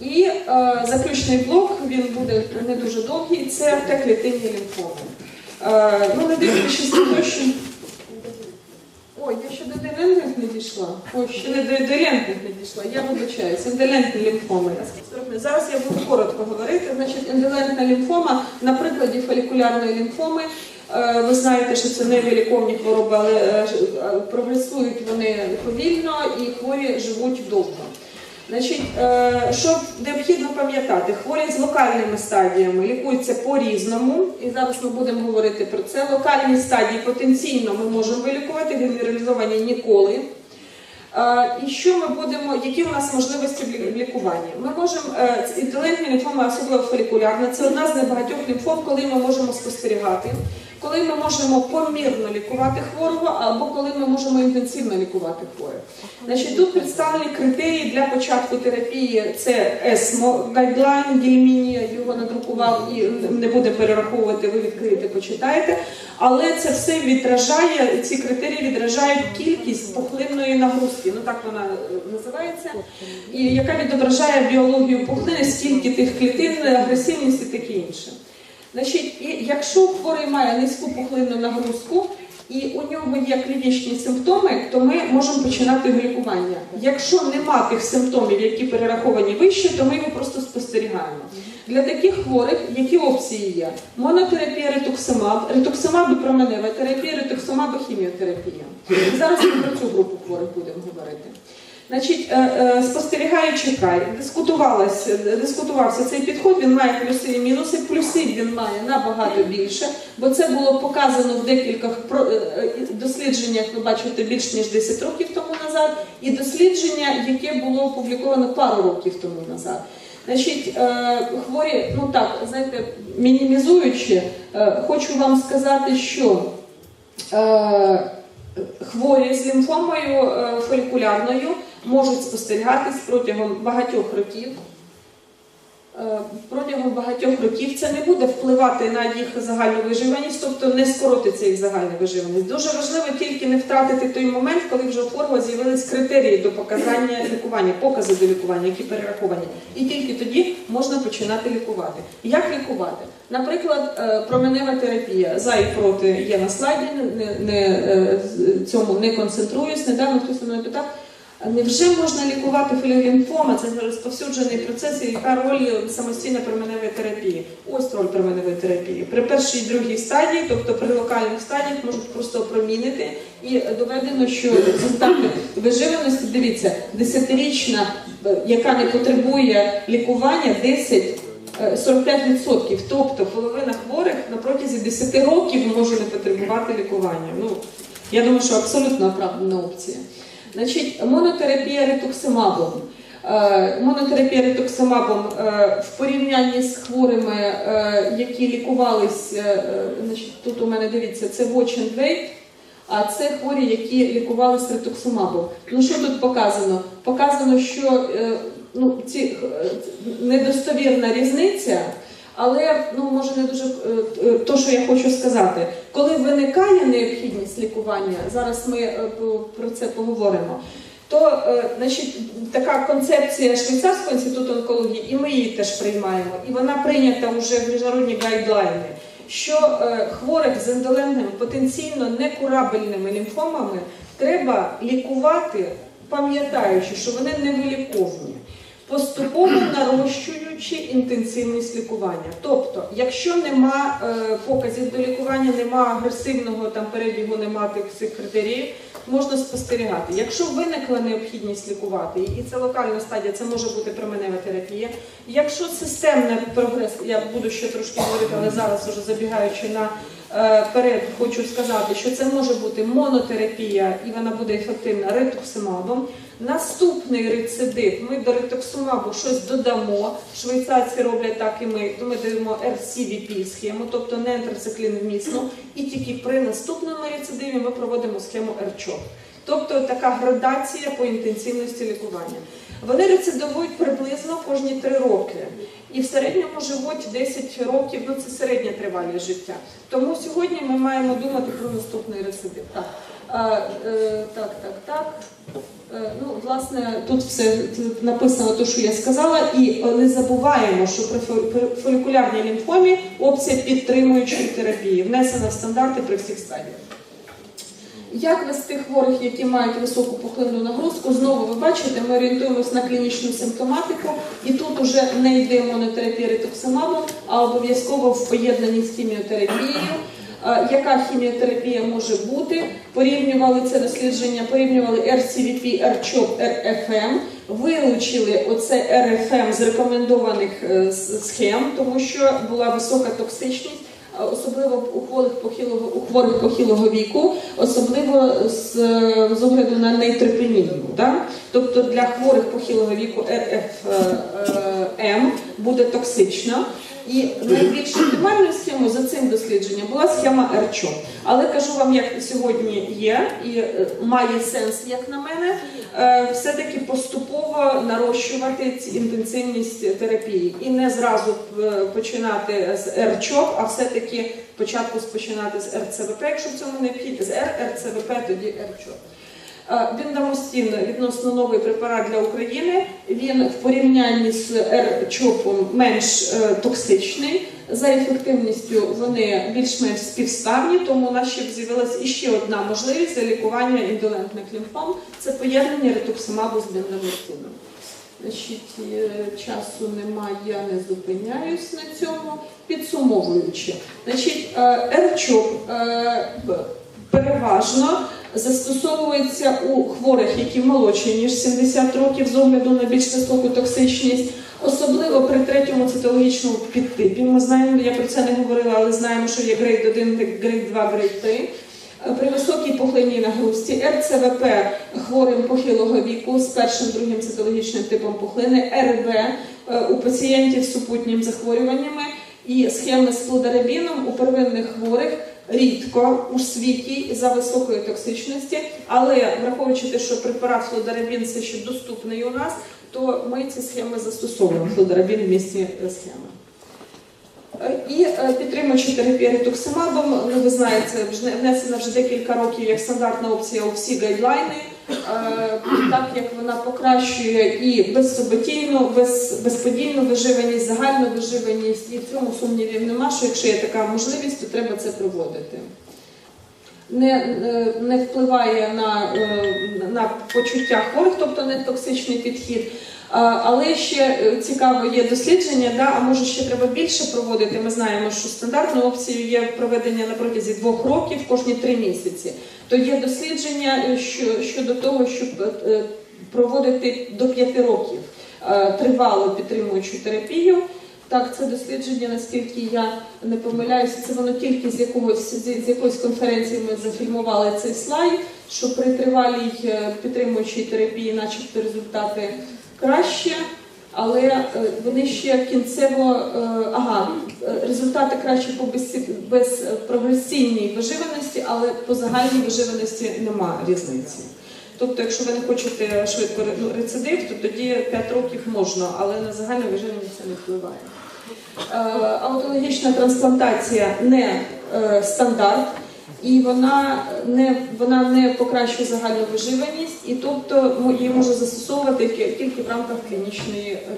І е, заключний блок, він буде не дуже довгий, це Т-клітинні лімфоми. Е, ну, не дивлячись на те, що... Ой, я ще до делентних не дійшла. Ой, ще не до делентних не дійшла. Я вибачаюся. Індолентні лімфоми. Зараз я буду коротко говорити. Значить, індолентна лімфома на прикладі фолікулярної лімфоми. Е, Ви знаєте, що це невиліковні хвороби, але е, прогресують вони повільно і хворі живуть довго. Значить, е, що необхідно пам'ятати, хворі з локальними стадіями лікуються по-різному, і зараз ми будемо говорити про це. Локальні стадії потенційно ми можемо вилікувати, генералізовані ніколи. Е, І що ми будемо, які у нас можливості в лікуванні? Ми можемо е, інтелектні лімфоми, особливо фолікулярна, це одна з небагатьох лімфом, коли ми можемо спостерігати, коли ми можемо помірно лікувати хворого, або коли ми можемо інтенсивно лікувати хворих. Значить, тут представлені критерії для початку терапії. Це ЕСМО гайдлайн, Гельміні його надрукував і не буде перераховувати, ви відкриєте, почитаєте. Але це все відражає, ці критерії відражають кількість пухлинної нагрузки, ну так вона е, називається, і яка відображає біологію пухлини, стільки тих клітин, агресивність і таке інше. Значить, якщо хворий має низьку пухлинну нагрузку і у нього є клінічні симптоми, то ми можемо починати його лікування. Якщо нема тих симптомів, які перераховані вище, то ми його просто спостерігаємо. Для таких хворих які опції є? Монотерапія ретуксимаб, ретуксимаб і променева терапія, ретуксимаб і хіміотерапія. Зараз ми про цю групу хворих будемо говорити. Значить, е, е, спостерігаючи край, дискутувався цей підход, він має плюси і мінуси. Плюсів він має набагато більше, бо це було показано в декількох е, дослідженнях, ви бачите, більш ніж 10 років тому назад, і дослідження, яке було опубліковано пару років тому назад. Значить, хворі, ну так, знаєте, мінімізуючи, хочу вам сказати, що хворі з лімфомою фолікулярною можуть спостерігатись протягом багатьох років. Е, Протягом багатьох років це не буде впливати на їх загальну виживаність, тобто не скоротиться їх загальна виживаність. Дуже важливо тільки не втратити той момент, коли вже у хворого з'явились критерії до показання лікування, покази до лікування, які перераховані. І тільки тоді можна починати лікувати. Як лікувати? Наприклад, е, променева терапія за і проти є на слайді, не, не, е, цьому не концентруюсь. Недавно хтось мене питав. Невже можна лікувати філілімфома? Це розповсюджений процес, яка роль самостійної променевої терапії? Ось роль променевої терапії. При першій і другій стадії, тобто при локальних стадіях, можуть просто опромінити. І доведено, що результати виживаності, дивіться, десятирічна, е, яка не потребує лікування, 10 е, 45%. Тобто половина хворих на протязі 10 років може не потребувати лікування. Ну, я думаю, що абсолютно оправдана опція. Значить, монотерапія ретуксимабом. Е, Монотерапія ретуксимабом е, в порівнянні з хворими, е, які лікувались, тут у мене дивіться, це watch and wait, а це хворі, які лікувались ретуксимабом. Ну що тут показано? Показано, що ну, недостовірна різниця. Але ну може не дуже е, е, то, що я хочу сказати, коли виникає необхідність лікування, зараз ми е, про це поговоримо. То значить, така концепція Швейцарського інституту онкології, і ми її теж приймаємо, і вона прийнята вже в міжнародні гайдлайни, що хворих з ендолентними потенційно некурабельними лімфомами треба лікувати, пам'ятаючи, що вони невиліковні поступово нарощуючи інтенсивність лікування. Тобто, якщо нема е, показів до лікування, нема агресивного там перебігу, нема тих всіх критеріїв, можна спостерігати. Якщо виникла необхідність лікувати, і це локальна стадія, це може бути променева терапія. Якщо системний прогрес, я буду ще трошки говорити, але зараз уже забігаючи на е, перед, хочу сказати, що це може бути монотерапія, і вона буде ефективна ретуксимабом. Наступний рецидив, ми до ретоксумабу щось додамо. Швейцарці роблять так і ми. Ми даємо RCVP схему, тобто не вмісно. І тільки при наступному рецидиві ми проводимо схему РЧО. Тобто така градація по інтенсивності лікування. Вони рецидивують приблизно кожні 3 роки. І в середньому живуть 10 років, ну це середня тривалість життя. Тому сьогодні ми маємо думати про наступний рецидив. Так. Е, так, так, так. Е, Ну, власне, тут все написано, те, що я сказала, і е, не забуваємо, що при фо- фолікулярній лімфомі опція підтримуючої терапії внесена в стандарти при всіх стадіях. Як вести хворих, які мають високу пухлинну нагрузку? Знову ви бачите, ми орієнтуємося на клінічну симптоматику, і тут уже не йде монотерапія ретоксимабом, а обов'язково в поєднанні з хіміотерапією. Е, Яка хіміотерапія може бути? Порівнювали це дослідження, порівнювали RCVP, RCHOP, RFM, вилучили оце RFM з рекомендованих е, схем, тому що була висока токсичність особливо у хворих похилого у хворих похилого віку, особливо з, з огляду на нейтропенію. Да? Тобто для хворих похилого віку РФМ буде токсична. І найбільш оптимальною схемою за цим дослідженням була схема РЧО. Але кажу вам, як сьогодні є, і е, має сенс, як на мене, е, все-таки поступово нарощувати інтенсивність терапії і не зразу е, починати з РЧОП, а все-таки спочатку починати з РЦВП, якщо в цьому необхідно, з РРЦВП, тоді РЧОП. Е, Біндамустін відносно новий препарат для України. Він в порівнянні з РЧОПом менш е, токсичний. За ефективністю вони більш-менш співставні, тому у нас ще з'явилася іще одна можливість для лікування індолентних лімфом це поєднання ретоксимабу з бендамустином. Значить, е, часу немає, я не зупиняюсь на цьому. Підсумовуючи, значить, РЧОП переважно застосовується у хворих, які молодші ніж 70 років з огляду на більш високу токсичність, особливо при третьому цитологічному підтипі. Ми знаємо, я про це не говорила, але знаємо, що є грейд 1, грейд 2, грейд 3. При високій пухлинній нагрузці РЦВП хворим похилого віку з першим другим цитологічним типом пухлини, РБ е, у пацієнтів з супутніми захворюваннями і схеми з флударабіном у первинних хворих рідко у світі за високої токсичності, але враховуючи те, що препарат флодарабін все ще доступний у нас, то ми ці схеми застосовуємо. Флодарабін в місті е, схеми. Е, І е, підтримуючи терапію ну ви знаєте, внесена вже декілька років як стандартна опція у всі гайдлайни, так як вона покращує і безсуботійну, без, безподільну виживаність, загальну виживаність, і в цьому сумнівів нема, що якщо є така можливість, то треба це проводити. Не, е, не впливає на, е, на почуття хворих, тобто не токсичний підхід. Але ще е, цікаво є дослідження, да, а може ще треба більше проводити. Ми знаємо, що стандартною опцією є проведення на протязі двох років кожні три місяці. То є дослідження е, щодо того, щоб е, проводити до п'яти років тривалу підтримуючу терапію. Так, це дослідження, наскільки я не помиляюся, це воно тільки з якогось з, якоїсь конференції ми зафільмували цей слайд, що при тривалій е, підтримуючій терапії, начебто, результати краще, але е, вони ще кінцево е, ага, результати краще по безсі- безпрогресійній виживаності, але по загальній виживаності нема різниці. Тобто, якщо ви не хочете швидко ну, рецидив, то тоді 5 років можна, але на загальну виживаність це не впливає. Е, Аутологічна трансплантація не е, стандарт, і вона не, вона не покращує загальну виживаність, і тобто її можна застосовувати тільки в рамках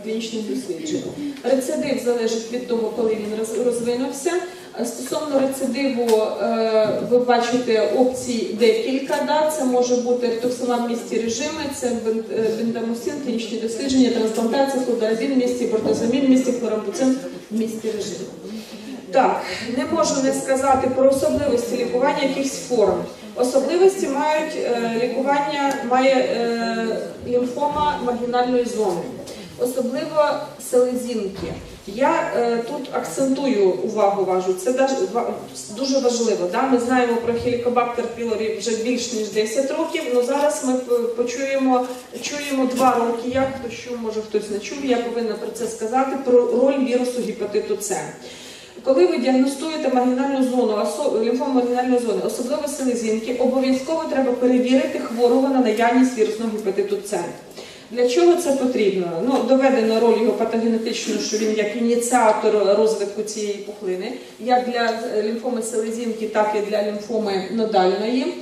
клінічних досліджень. Рецидив залежить від того, коли він роз- розвинувся. Е, Стосовно рецидиву, е, ви бачите опцій декілька. Це може бути ретоксимаб в місті режими, це е, бендамусин, клінічні дослідження, трансплантація, флударабін в місті, бортозамін в місті, хлорамбуцин в місті режиму. Так, не можу не сказати про особливості лікування якихось форм. Особливості мають лікування має лімфома маргінальної зони, особливо селезінки. Я е, тут акцентую увагу вашу, це дуже важливо. Да? Ми знаємо про хелікобактер пілорі вже більш ніж 10 років, але зараз ми почуємо чуємо два роки. Як хто що може хтось не чув, я повинна про це сказати про роль вірусу гепатиту С. Коли ви діагностуєте маргінальну зону, лімфому маргінальної зони, особливо селезінки, обов'язково треба перевірити хворого на наявність вірусного гепатиту С. Для чого це потрібно? Ну, доведено роль його патогенетичну, що він як ініціатор розвитку цієї пухлини, як для е, лімфоми селезінки, так і для лімфоми нодальної.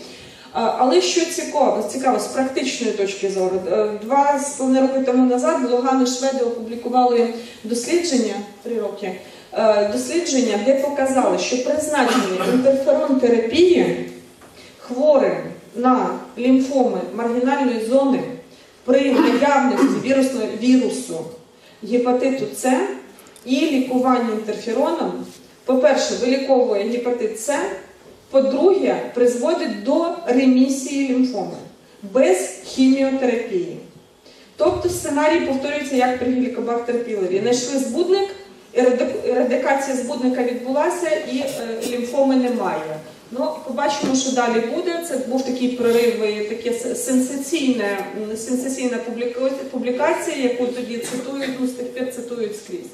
Але що цікаво, цікаво з практичної точки зору, Е, два з половиною роки тому назад Луган і Шведи опублікували дослідження три роки. е, Дослідження, де показали, що призначення інтерферон терапії хворим на лімфоми маргінальної зони при наявності вірусного вірусу гепатиту С і лікування інтерфероном, по-перше, виліковує гепатит С, по-друге, призводить до ремісії лімфоми без хіміотерапії. Тобто сценарій повторюється як при гелікобактер пілорі. Знайшли збудник, ерадикація збудника відбулася і е, лімфоми немає. Ну, побачимо, що далі буде. Це був такий прорив, таке сенсаційне, сенсаційна публікація, яку тоді цитують, ну з тих пір цитують скрізь.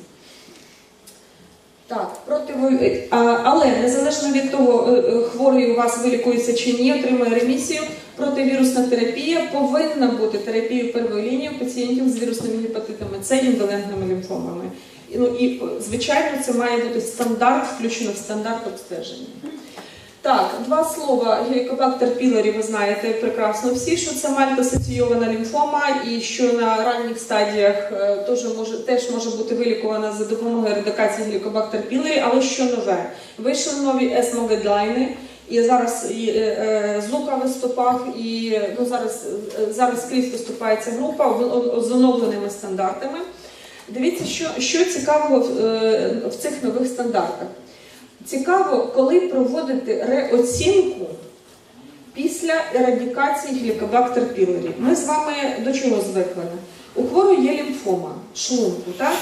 Так, противо... а, але незалежно від того, е, е, хворий у вас вилікується чи ні, отримує ремісію, противірусна терапія повинна бути терапією первої лінії у пацієнтів з вірусними гепатитами, це індолентними лімфомами. Ну і е, звичайно, це має бути стандарт, включено в стандарт обстеження. Так, два слова. Гелікобактер пілорі, ви знаєте прекрасно всі, що це мальт-асоційована лімфома, і що на ранніх стадіях е, теж може, теж може бути вилікувана за допомогою ерадикації гелікобактер пілорі, але що нове? Вийшли нові ESMO гайдлайни, і зараз і, е, е, ЗУКа виступав, і ну, зараз, е, зараз скрізь виступає ця група з оновленими стандартами. Дивіться, що, що цікавого в, в цих нових стандартах. Цікаво, коли проводити реоцінку після ерадикації гелікобактер пілорі. Ми з вами до чого звикли? У хворої є лімфома шлунку, так?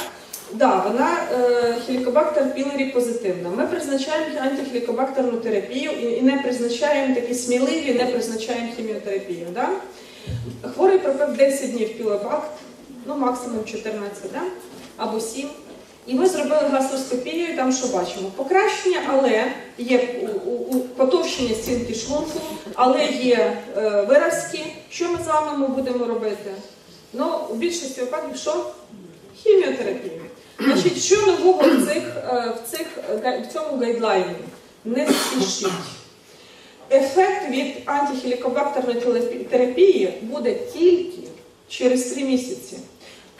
Да, вона е, хелікобактер пілорі позитивна. Ми призначаємо антихелікобактерну терапію і, і не призначаємо такі сміливі, не призначаємо хіміотерапію. Да? Хворий пропив 10 днів пілобакт, ну максимум 14, да? або 7. І ми зробили гастроскопію, там що бачимо? Покращення, але є у- у- у- потовщення стінки шлунку, але є е, виразки. Що ми з вами ми будемо робити? Ну, у більшості випадків що? Хіміотерапія. Значить, що нового в, цих, е, в, цих, е, в цьому гайдлайні? Не спішіть. Ефект від антихелікобактерної терапії буде тільки через 3 місяці.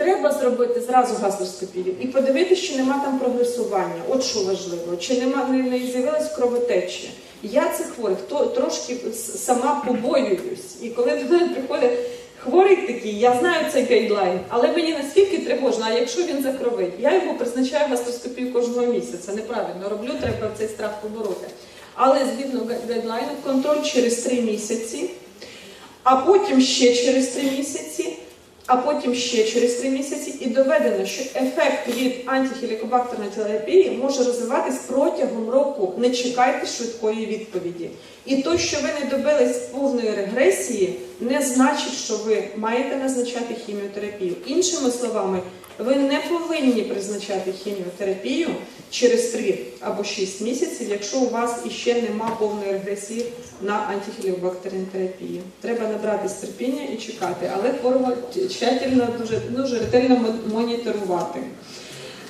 Треба зробити зразу гастроскопію і подивитися, чи нема там прогресування. От що важливо, чи нема не, не з'явилась кровотечі. Я цих хворих то, трошки сама побоююсь. І коли до мене приходить хворий такий, я знаю цей гайдлайн, але мені настільки тривожно, а якщо він закровить, я його призначаю гастроскопію кожного місяця. Неправильно роблю, треба цей страх побороти. Але згідно гай- гайдлайну, контроль через 3 місяці, а потім ще через 3 місяці, а потім ще через 3 місяці, і доведено, що ефект від антихелікобактерної терапії може розвиватись протягом року. Не чекайте швидкої відповіді. І то, що ви не добились повної регресії, не значить, що ви маєте назначати хіміотерапію. Іншими словами, ви не повинні призначати хіміотерапію через 3 або 6 місяців, якщо у вас іще нема повної регресії на антихеліобактерну терапію. Треба набратись терпіння і чекати, але хворого тщательно, дуже, дуже ретельно моніторувати.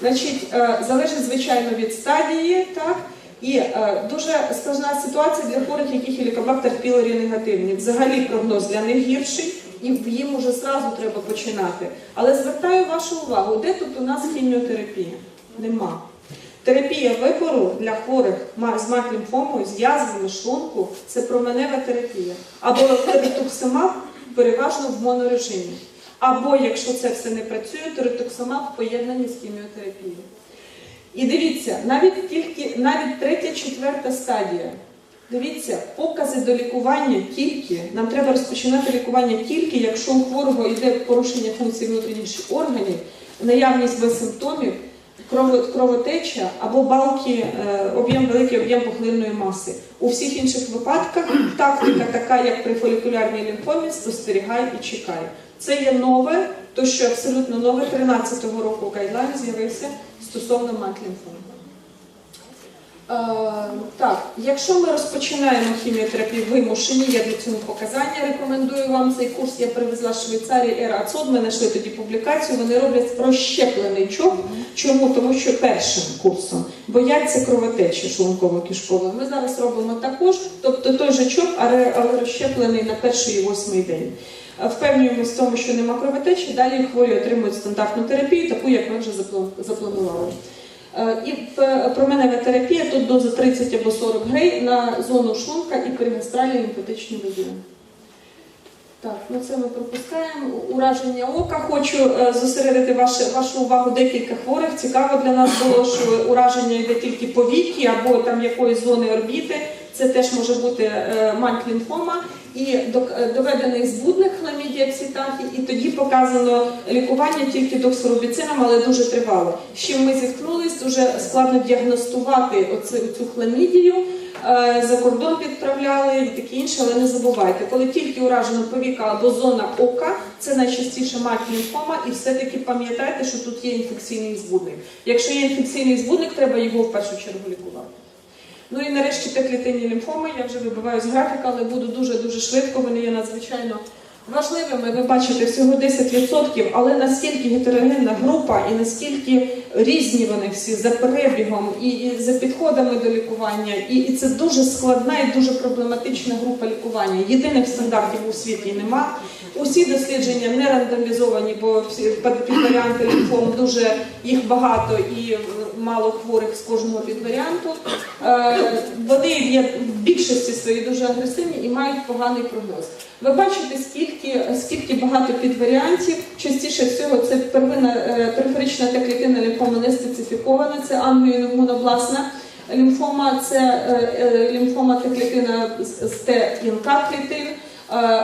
Значить, е, залежить звичайно від стадії, так? І е, дуже складна ситуація для хворих, які хелікобактер пілорі негативні. Взагалі прогноз для них гірший, і їм уже зразу треба починати. Але звертаю вашу увагу, де тут у нас хіміотерапія? Нема. Терапія вибору для хворих з маклімфомою, з язвами шлунку це променева терапія. Або ретуксимаб переважно в монорежимі. Або, якщо це все не працює, то ретуксимаб в поєднанні з хіміотерапією. І дивіться, навіть тільки навіть третя, четверта стадія. Дивіться, покази до лікування тільки, нам треба розпочинати лікування тільки, якщо у хворого йде порушення функції внутрішніх органів, наявність безсимптомів, крово- кровотеча або балки, е, об'єм, великий об'єм пухлинної маси. У всіх інших випадках тактика така, як при фолікулярній лімфомі, спостерігай і чекай. Це є нове, то що абсолютно нове 13-го року гайдлайн з'явився стосовно маклінфоми. Е, так, якщо ми розпочинаємо хіміотерапію вимушені, є для цього показання. Рекомендую вам цей курс. Я привезла з Швейцарії ЕРАЦОД. Ми знайшли тоді публікацію. Вони роблять розщеплений чоп. Чому? Тому що першим курсом бояться кровотечі шлунково-кишкової. Ми зараз робимо також, тобто той же але, але розщеплений на перший і восьмий день. Впевнюємося в тому, що нема кровотечі, далі хворі отримують стандартну терапію, таку, як ми вже запланували. Е, І променева терапія тут доза 30 або 40 грей на зону шлунка і перигастральні лімфатичні виділи. Так, ну це ми пропускаємо. Ураження ока. Хочу е, зосередити вашу, вашу увагу декілька хворих. Цікаво для нас було, що ураження йде тільки по віки або там якоїсь зони орбіти. Це теж може бути е, мант-лімфома і е, доведений збудник хламідія пситахі, і тоді показано лікування тільки доксорубіцином, але дуже тривало. З ми зіткнулись, дуже складно діагностувати оцю, цю хламідію. Е, За кордон відправляли і таке інше, але не забувайте, коли тільки уражено повіка або зона ока, це найчастіше мать-лімфома, і все-таки пам'ятайте, що тут є інфекційний збудник. Якщо є інфекційний збудник, треба його в першу чергу лікувати. Ну і нарешті те лімфоми, я вже вибиваю з графіка, але буду дуже-дуже швидко, вони є надзвичайно важливими. Ви бачите, всього 10%, але наскільки гетерогенна група і наскільки різні вони всі за перебігом і, і за підходами до лікування. І, і це дуже складна і дуже проблематична група лікування. Єдиних стандартів у світі нема. Усі дослідження не рандомізовані, бо всі підваріанти лімфом дуже їх багато і мало хворих з кожного підваріанту. Е, Вони є в більшості своїй дуже агресивні і мають поганий прогноз. Ви бачите, скільки, скільки багато підваріантів. Частіше всього це первинна е, периферична та клітинна лімфома не специфікована, це ангіоімунобласна лімфома, це е, лімфома та клітина з з Т і НК клітин.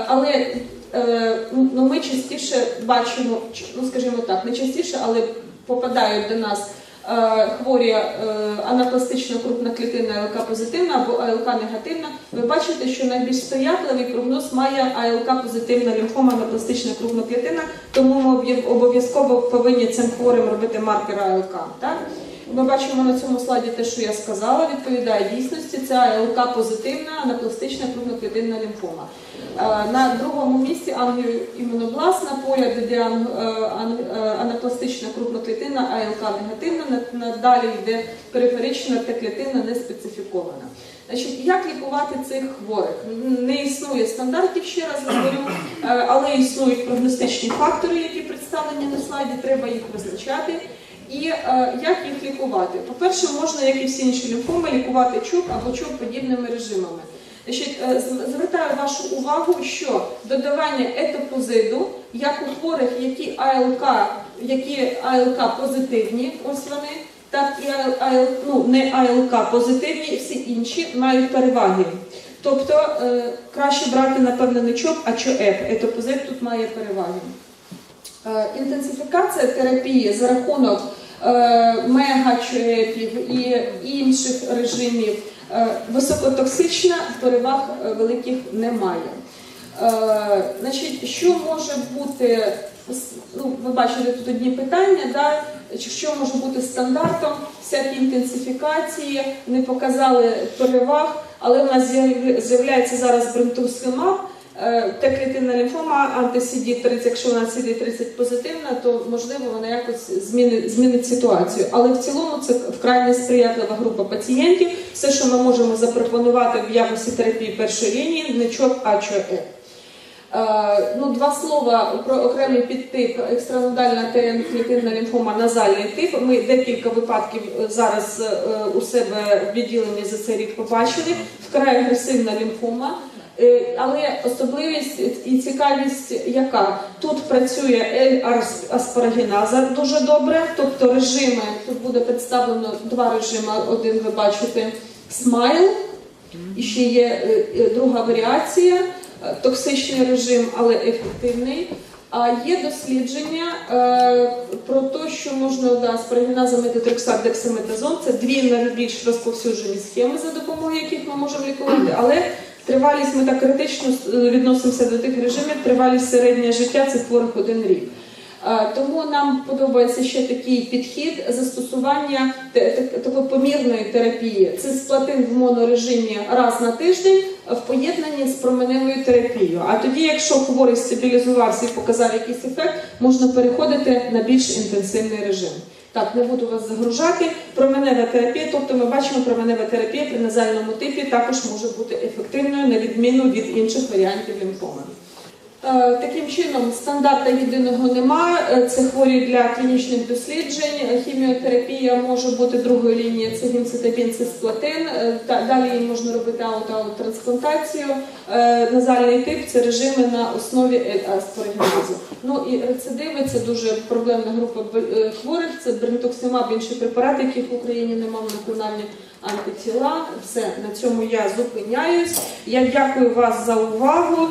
Але ну, ми частіше бачимо, ну скажімо так, не частіше, але попадають до нас хворі е, анапластична крупна клітина АЛК позитивна або АЛК негативна. Ви бачите, що найбільш сприятливий прогноз має АЛК позитивна лімфома анапластична крупна клітина, тому ми обов'язково повинні цим хворим робити маркер АЛК. Так? Ми бачимо на цьому слайді те, що я сказала, відповідає дійсності. Це АЛК позитивна анапластична крупноклітинна лімфома. Е, На другому місці ангіоімунобласна, поряд іде е, е, анапластична крупноклітинна, АЛК негативна, на- на- йде периферична та клітинна не специфікована. Значить, як лікувати цих хворих? Не існує стандартів, ще раз говорю, але існують прогностичні фактори, які представлені на слайді, треба їх визначати. І е, як їх лікувати? По-перше, можна, як і всі інші лімфоми, лікувати ЧОП або ЧОП подібними режимами. Значить, е, звертаю вашу увагу, що додавання етопозиду, як у хворих, які АЛК, які АЛК позитивні, ось вони, так і АЛ, ну, не АЛК позитивні, всі інші мають переваги. Тобто е, краще брати, напевно, не ЧОП, а ЧОЕП. Етопозит тут має переваги. Е, Інтенсифікація терапії за рахунок е, мегачоепів і інших режимів е, високотоксична, переваг великих немає. Значить, що може бути, ну, ви бачите тут одні питання, да? що може бути стандартом, всякі інтенсифікації не показали переваг, але в нас з'являється зараз брентусимаб, Е, Та клітинна лімфома анти-CD30, якщо вона CD30 позитивна, то можливо вона якось змінить, змінить ситуацію. Але в цілому це вкрай несприятлива група пацієнтів. Все, що ми можемо запропонувати в якості терапії першої лінії, не ЧОП, а ЧОЕ. Е, Ну, два слова про окремий підтип екстранодальна клітинна лімфома назальний тип. Ми декілька випадків е, зараз е, у себе в відділенні за цей рік побачили. Вкрай агресивна лімфома. Е, Але особливість і цікавість яка? Тут працює L-аспарагіназа дуже добре, тобто режими, тут буде представлено два режими, один ви бачите смайл, і ще є е, е, друга варіація, токсичний режим, але ефективний. А є дослідження е, про те, що можна да, аспарагіназа, метотрексат, дексаметазон. Це дві найбільш розповсюджені схеми, за допомогою яких ми можемо лікувати. Але тривалість ми так критично е, відносимося до тих режимів. Тривалість середнього життя це хворих один рік. Е, Тому нам подобається ще такий підхід застосування такої помірної терапії. Це сплатин в монорежимі раз на тиждень в поєднанні з променевою терапією. А тоді, якщо хворий стабілізувався і показав якийсь ефект, можна переходити на більш інтенсивний режим. Так, не буду вас загружати. Променева терапія, тобто ми бачимо, променева терапія при назальному типі також може бути ефективною на відміну від інших варіантів лімфоми. Е, Таким чином, стандарта єдиного нема. Е, Це хворі для клінічних досліджень. Е, Хіміотерапія може бути другої лінії, це гімцитабін, цисплатин. Далі їм можна робити аут-аут трансплантацію. Е, Назальний тип це режими на основі аспарагінозу. Ну і рецидиви це дуже проблемна група хворих. Це брентоксимаб, інші препарати, яких в Україні немає національні антитіла. Все на цьому я зупиняюсь. Я дякую вас за увагу.